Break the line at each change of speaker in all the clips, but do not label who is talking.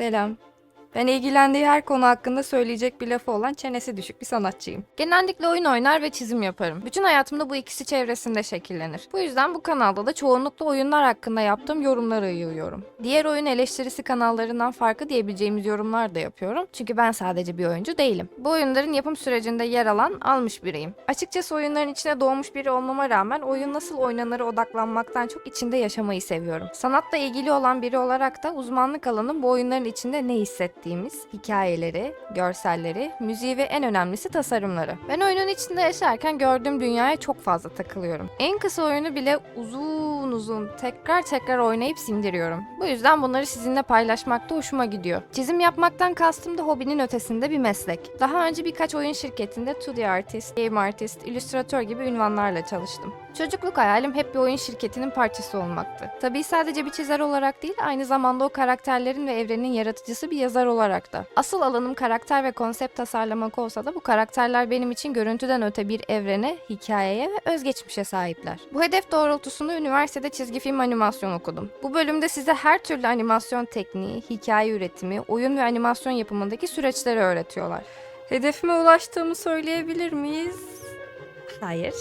Selam. Ben ilgilendiği her konu hakkında söyleyecek bir lafı olan çenesi düşük bir sanatçıyım. Genellikle oyun oynar ve çizim yaparım. Bütün hayatımda bu ikisi çevresinde şekillenir. Bu yüzden bu kanalda da çoğunlukla oyunlar hakkında yaptığım yorumları yığıyorum. Diğer oyun eleştirisi kanallarından farkı diyebileceğimiz yorumlar da yapıyorum. Çünkü ben sadece bir oyuncu değilim. Bu oyunların yapım sürecinde yer alan almış biriyim. Açıkçası oyunların içine doğmuş biri olmama rağmen oyun nasıl oynanırı odaklanmaktan çok içinde yaşamayı seviyorum. Sanatla ilgili olan biri olarak da uzmanlık alanım bu oyunların içinde ne hissettiğimiz, hikayeleri, görselleri, müziği ve en önemlisi tasarımları. Ben oyunun içinde yaşarken gördüğüm dünyaya çok fazla takılıyorum. En kısa oyunu bile uzun uzun tekrar tekrar oynayıp sindiriyorum. Bu yüzden bunları sizinle paylaşmak da hoşuma gidiyor. Çizim yapmaktan kastım da hobinin ötesinde bir meslek. Daha önce birkaç oyun şirketinde 2D artist, game artist, illüstratör gibi ünvanlarla çalıştım. Çocukluk hayalim hep bir oyun şirketinin parçası olmaktı. Tabii sadece bir çizer olarak değil, aynı zamanda o karakterlerin ve evrenin yaratıcısı bir yazar olarak da. Asıl alanım karakter ve konsept tasarlamak olsa da bu karakterler benim için görüntüden öte bir evrene, hikayeye ve özgeçmişe sahipler. Bu hedef doğrultusunda üniversitede çizgi film animasyon okudum. Bu bölümde size her türlü animasyon tekniği, hikaye üretimi, oyun ve animasyon yapımındaki süreçleri öğretiyorlar. Hedefime ulaştığımı söyleyebilir miyiz? Hayır.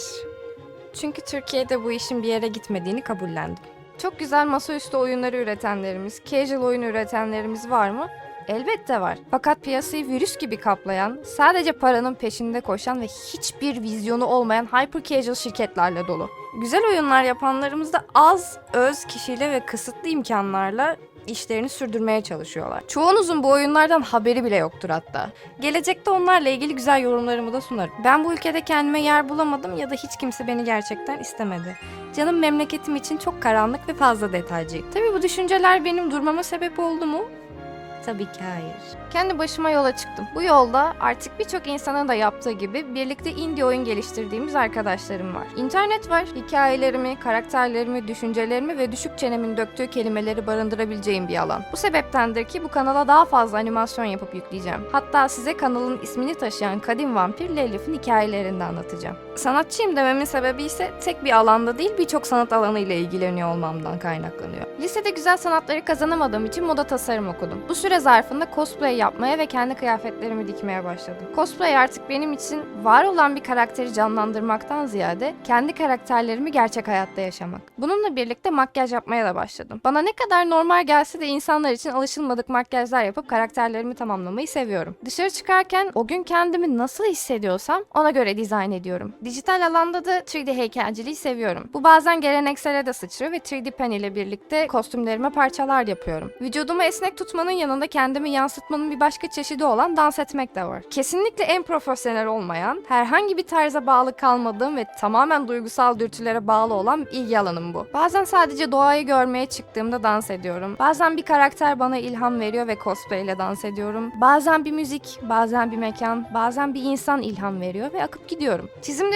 Çünkü Türkiye'de bu işin bir yere gitmediğini kabullendim. Çok güzel masaüstü oyunları üretenlerimiz, casual oyun üretenlerimiz var mı? Elbette var. Fakat piyasayı virüs gibi kaplayan, sadece paranın peşinde koşan ve hiçbir vizyonu olmayan hyper casual şirketlerle dolu. Güzel oyunlar yapanlarımız da az, öz kişiyle ve kısıtlı imkanlarla işlerini sürdürmeye çalışıyorlar. Çoğunuzun bu oyunlardan haberi bile yoktur hatta. Gelecekte onlarla ilgili güzel yorumlarımı da sunarım. Ben bu ülkede kendime yer bulamadım ya da hiç kimse beni gerçekten istemedi. Canım memleketim için çok karanlık ve fazla detaycıyım. Tabii bu düşünceler benim durmama sebep oldu mu? Tabii ki hayır. Kendi başıma yola çıktım. Bu yolda artık birçok insanın da yaptığı gibi birlikte indie oyun geliştirdiğimiz arkadaşlarım var. İnternet var. Hikayelerimi, karakterlerimi, düşüncelerimi ve düşük çenemin döktüğü kelimeleri barındırabileceğim bir alan. Bu sebeptendir ki bu kanala daha fazla animasyon yapıp yükleyeceğim. Hatta size kanalın ismini taşıyan kadim vampir Lilith'in hikayelerini de anlatacağım. Sanatçıyım dememin sebebi ise tek bir alanda değil birçok sanat alanıyla ilgileniyor olmamdan kaynaklanıyor. Lisede güzel sanatları kazanamadığım için moda tasarım okudum. Bu süre zarfında cosplay yapmaya ve kendi kıyafetlerimi dikmeye başladım. Cosplay artık benim için var olan bir karakteri canlandırmaktan ziyade kendi karakterlerimi gerçek hayatta yaşamak. Bununla birlikte makyaj yapmaya da başladım. Bana ne kadar normal gelse de insanlar için alışılmadık makyajlar yapıp karakterlerimi tamamlamayı seviyorum. Dışarı çıkarken o gün kendimi nasıl hissediyorsam ona göre dizayn ediyorum. Dijital alanda da 3D heykelciliği seviyorum. Bu bazen geleneksele de sıçrıyor ve 3D pen ile birlikte kostümlerime parçalar yapıyorum. Vücudumu esnek tutmanın yanında kendimi yansıtmanın bir başka çeşidi olan dans etmek de var. Kesinlikle en profesyonel olmayan, herhangi bir tarza bağlı kalmadığım ve tamamen duygusal dürtülere bağlı olan ilgi alanım bu. Bazen sadece doğayı görmeye çıktığımda dans ediyorum. Bazen bir karakter bana ilham veriyor ve cosplay ile dans ediyorum. Bazen bir müzik, bazen bir mekan, bazen bir insan ilham veriyor ve akıp gidiyorum.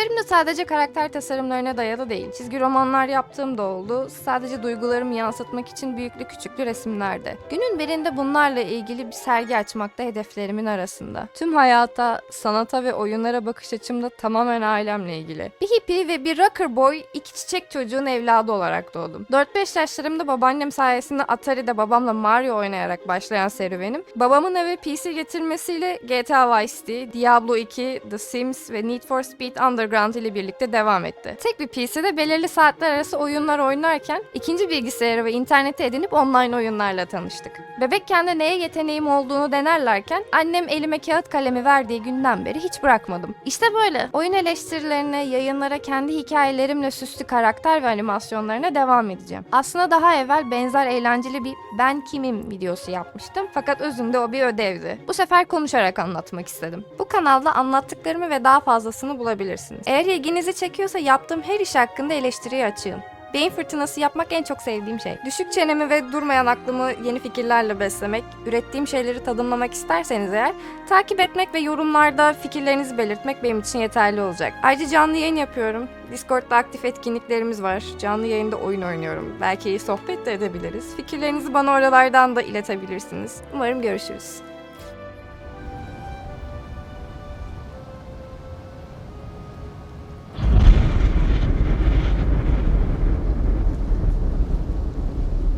Çizimlerim de sadece karakter tasarımlarına dayalı değil. Çizgi romanlar yaptığım da oldu. Sadece duygularımı yansıtmak için büyüklü küçüklü resimlerde. Günün birinde bunlarla ilgili bir sergi açmak da hedeflerimin arasında. Tüm hayata, sanata ve oyunlara bakış açım da tamamen ailemle ilgili. Bir hippie ve bir rocker boy iki çiçek çocuğun evladı olarak doğdum. 4-5 yaşlarımda babaannem sayesinde Atari'de babamla Mario oynayarak başlayan serüvenim, babamın eve PC getirmesiyle GTA Vice City, Diablo 2, The Sims ve Need for Speed Underground ile birlikte devam etti. Tek bir PC'de belirli saatler arası oyunlar oynarken ikinci bilgisayarı ve interneti edinip online oyunlarla tanıştık. Bebekken de neye yeteneğim olduğunu denerlerken annem elime kağıt kalemi verdiği günden beri hiç bırakmadım. İşte böyle oyun eleştirilerine, yayınlara kendi hikayelerimle süslü karakter ve animasyonlarına devam edeceğim. Aslında daha evvel benzer eğlenceli bir ben kimim videosu yapmıştım fakat özünde o bir ödevdi. Bu sefer konuşarak anlatmak istedim. Bu kanalda anlattıklarımı ve daha fazlasını bulabilirsiniz. Eğer ilginizi çekiyorsa yaptığım her iş hakkında eleştiriye açığım. Beyin fırtınası yapmak en çok sevdiğim şey. Düşük çenemi ve durmayan aklımı yeni fikirlerle beslemek, ürettiğim şeyleri tadımlamak isterseniz eğer, takip etmek ve yorumlarda fikirlerinizi belirtmek benim için yeterli olacak. Ayrıca canlı yayın yapıyorum. Discord'da aktif etkinliklerimiz var. Canlı yayında oyun oynuyorum. Belki sohbet de edebiliriz. Fikirlerinizi bana oralardan da iletebilirsiniz. Umarım görüşürüz.